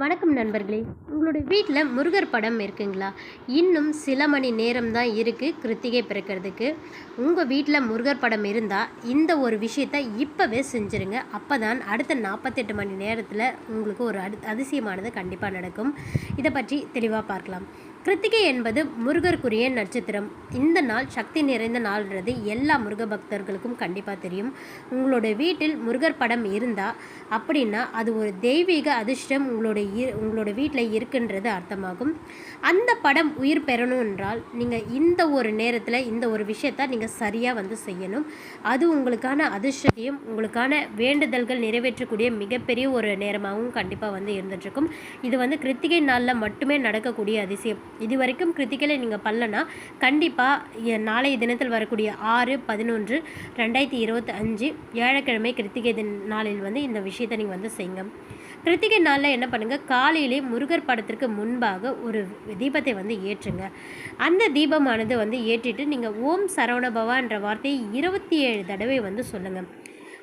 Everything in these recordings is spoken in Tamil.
வணக்கம் நண்பர்களே. உங்களுடைய வீட்டில் முருகர் படம் இருக்குங்களா? இன்னும் சில மணி நேரம் தான் இருக்குது கிருத்திகை பிறக்கிறதுக்கு. உங்கள் வீட்டில் முருகர் படம் இருந்தால் இந்த ஒரு விஷயத்தை இப்போவே செஞ்சுருங்க. அப்போ தான் அடுத்த நாற்பத்தெட்டு மணி நேரத்தில் உங்களுக்கு ஒரு அடு அதிசயமானது கண்டிப்பாக நடக்கும். இதை பற்றி தெளிவாக பார்க்கலாம். கிருத்திகை என்பது முருகருக்குரிய நட்சத்திரம். இந்த நாள் சக்தி நிறைந்த நாள்ன்றது எல்லா முருக பக்தர்களுக்கும் கண்டிப்பாக தெரியும். உங்களோட வீட்டில் முருகர் படம் இருந்தால் அப்படின்னா அது ஒரு தெய்வீக அதிர்ஷ்டம் உங்களோட இ- உங்களோட வீட்டில் இருக்குன்றது அர்த்தமாகும். அந்த படம் உயிர் பெறணும் என்றால் நீங்கள் இந்த ஒரு நேரத்தில் இந்த ஒரு விஷயத்தை நீங்கள் சரியாக வந்து செய்யணும். அது உங்களுக்கான அதிர்ஷ்டத்தையும் உங்களுக்கான வேண்டுதல்கள் நிறைவேற்றக்கூடிய மிகப்பெரிய ஒரு நேரமாகவும் கண்டிப்பாக வந்து இருந்துகிட்ருக்கும் இது வந்து கிருத்திகை நாளில் மட்டுமே நடக்கக்கூடிய அதிசயம். இது வரைக்கும் கிருத்திகளை நீங்கள் பண்ணலன்னா கண்டிப்பாக நாளைய தினத்தில் வரக்கூடிய ஆறு பதினொன்று ரெண்டாயிரத்தி இருபத்தி அஞ்சு வியாழக்கிழமை கிருத்திகை தின நாளில் வந்து இந்த விஷயத்தை நீங்கள் வந்து செய்யுங்க. கிருத்திகை நாளில் என்ன பண்ணுங்கள் காலையிலே முருகர் படத்திற்கு முன்பாக ஒரு தீபத்தை வந்து ஏற்றுங்க. அந்த தீபமானது வந்து ஏற்றிட்டு நீங்கள் ஓம் சரவணபவா என்ற வார்த்தையை இருபத்தி ஏழு தடவை வந்து சொல்லுங்கள்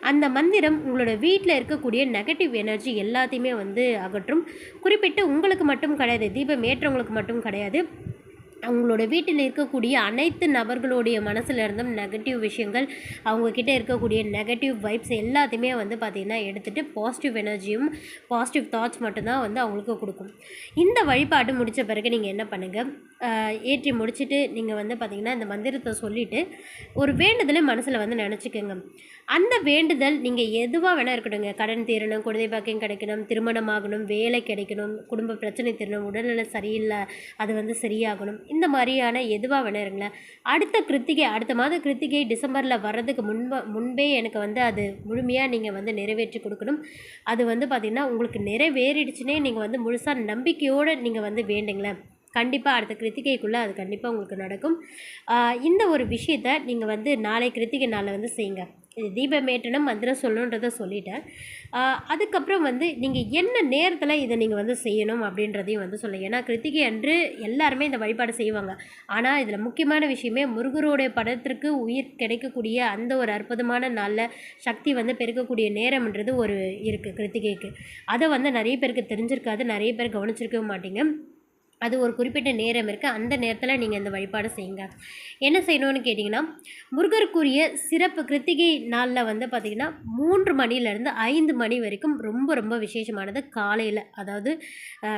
அந்த மந்திரம் உங்களோட வீட்டில் இருக்கக்கூடிய நெகட்டிவ் எனர்ஜி எல்லாத்தையுமே வந்து அகற்றும். குறிப்பிட்டு உங்களுக்கு மட்டும் கிடையாது தீபம் ஏற்றவங்களுக்கு மட்டும் கிடையாது. அவங்களோட வீட்டில் இருக்கக்கூடிய அனைத்து நபர்களுடைய மனசுல இருந்தும் நெகட்டிவ் விஷயங்கள் அவங்கக்கிட்ட இருக்கக்கூடிய நெகட்டிவ் வைப்ஸ் எல்லாத்தையுமே வந்து பார்த்திங்கன்னா எடுத்துகிட்டு பாசிட்டிவ் எனர்ஜியும் பாசிட்டிவ் தாட்ஸ் மட்டும்தான் வந்து அவங்களுக்கு கொடுக்கும். இந்த வழிபாடு முடித்த பிறகு நீங்கள் என்ன பண்ணுங்கள் ஏற்றி முடிச்சுட்டு நீங்கள் வந்து பார்த்திங்கன்னா இந்த மந்திரத்தை சொல்லிவிட்டு ஒரு வேண்டுதலை மனசில் வந்து நினச்சிக்கோங்க. அந்த வேண்டுதல் நீங்கள் எதுவாக வேணால் இருக்கட்டுங்க கடன் தீரணும் குழந்தை பாக்கியம் கிடைக்கணும் திருமணம் ஆகணும் வேலை கிடைக்கணும் குடும்ப பிரச்சனை தீரணும் உடல்நிலை சரியில்லை அது வந்து சரியாகணும். இந்த மாதிரியான எதுவாக வேணா இருங்களேன். அடுத்த கிருத்திகை அடுத்த மாத கிருத்திகை டிசம்பரில் வர்றதுக்கு முன்ப முன்பே எனக்கு வந்து அது முழுமையாக நீங்கள் வந்து நிறைவேற்றி கொடுக்கணும். அது வந்து பார்த்திங்கன்னா உங்களுக்கு நிறைவேறிடுச்சுனே நீங்கள் வந்து முழுசாக நம்பிக்கையோடு நீங்கள் வந்து வேண்டுங்களேன். கண்டிப்பாக அடுத்த கிருத்திகைக்குள்ளே அது கண்டிப்பாக உங்களுக்கு நடக்கும். இந்த ஒரு விஷயத்த நீங்கள் வந்து நாளை கிருத்திகை நாளில் வந்து செய்யுங்க. இது மந்திரம் சொல்லணுன்றதை சொல்லிட்டேன். அதுக்கப்புறம் வந்து நீங்கள் என்ன நேரத்தில் இதை நீங்கள் வந்து செய்யணும் அப்படின்றதையும் வந்து சொல்லுங்கள் ஏன்னா கிருத்திகை அன்று எல்லாருமே இந்த வழிபாடு செய்வாங்க. ஆனால் இதில் முக்கியமான விஷயமே முருகருடைய படத்திற்கு உயிர் கிடைக்கக்கூடிய அந்த ஒரு அற்புதமான நாளில் சக்தி வந்து பெருக்கக்கூடிய நேரம்ன்றது ஒரு இருக்குது கிருத்திகைக்கு. அதை வந்து நிறைய பேருக்கு தெரிஞ்சிருக்காது நிறைய பேர் கவனிச்சிருக்கவே மாட்டீங்க. அது ஒரு குறிப்பிட்ட நேரம் இருக்குது அந்த நேரத்தில் நீங்கள் இந்த வழிபாடு செய்யுங்க. என்ன செய்யணும்னு கேட்டிங்கன்னா முருகருக்குரிய சிறப்பு கிருத்திகை நாளில் வந்து பார்த்திங்கன்னா மூன்று மணிலேருந்து ஐந்து மணி வரைக்கும் ரொம்ப ரொம்ப விசேஷமானது காலையில். அதாவது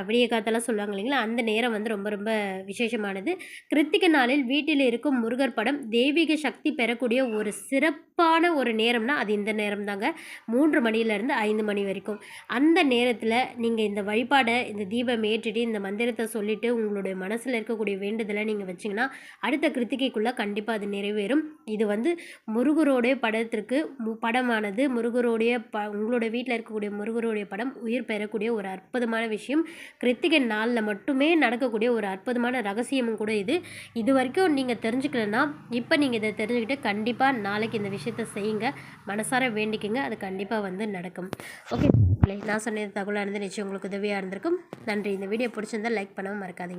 விடிய காலத்தெல்லாம் சொல்லுவாங்க இல்லைங்களா? அந்த நேரம் வந்து ரொம்ப ரொம்ப விசேஷமானது. கிருத்திகை நாளில் வீட்டில் இருக்கும் முருகர் படம் தெய்வீக சக்தி பெறக்கூடிய ஒரு சிறப்பான ஒரு நேரம்னா அது இந்த நேரம் தாங்க மூன்று மணிலேருந்து ஐந்து மணி வரைக்கும். அந்த நேரத்தில் நீங்கள் இந்த வழிபாடை இந்த தீபம் ஏற்றிட்டு இந்த மந்திரத்தை சொல்லி சொல்லிவிட்டு உங்களுடைய மனசில் இருக்கக்கூடிய வேண்டுதலை நீங்கள் வச்சிங்கன்னா அடுத்த கிருத்திகைக்குள்ளே கண்டிப்பாக அது நிறைவேறும். இது வந்து முருகரோடைய படத்திற்கு மு படமானது. முருகருடைய ப உங்களுடைய வீட்டில் இருக்கக்கூடிய முருகருடைய படம் உயிர் பெறக்கூடிய ஒரு அற்புதமான விஷயம். கிருத்திகை நாளில் மட்டுமே நடக்கக்கூடிய ஒரு அற்புதமான ரகசியமும் கூட இது. இது வரைக்கும் நீங்கள் தெரிஞ்சுக்கலன்னா இப்போ நீங்கள் இதை தெரிஞ்சுக்கிட்டு கண்டிப்பாக நாளைக்கு இந்த விஷயத்த செய்யுங்க. மனசார வேண்டிக்கங்க. அது கண்டிப்பாக வந்து நடக்கும். ஓகே. நான் சொன்னது தகவலாக இருந்து நிச்சயம் உங்களுக்கு உதவியாக இருந்திருக்கும். நன்றி. இந்த வீடியோ பிடிச்சிருந்தா லைக் marcada en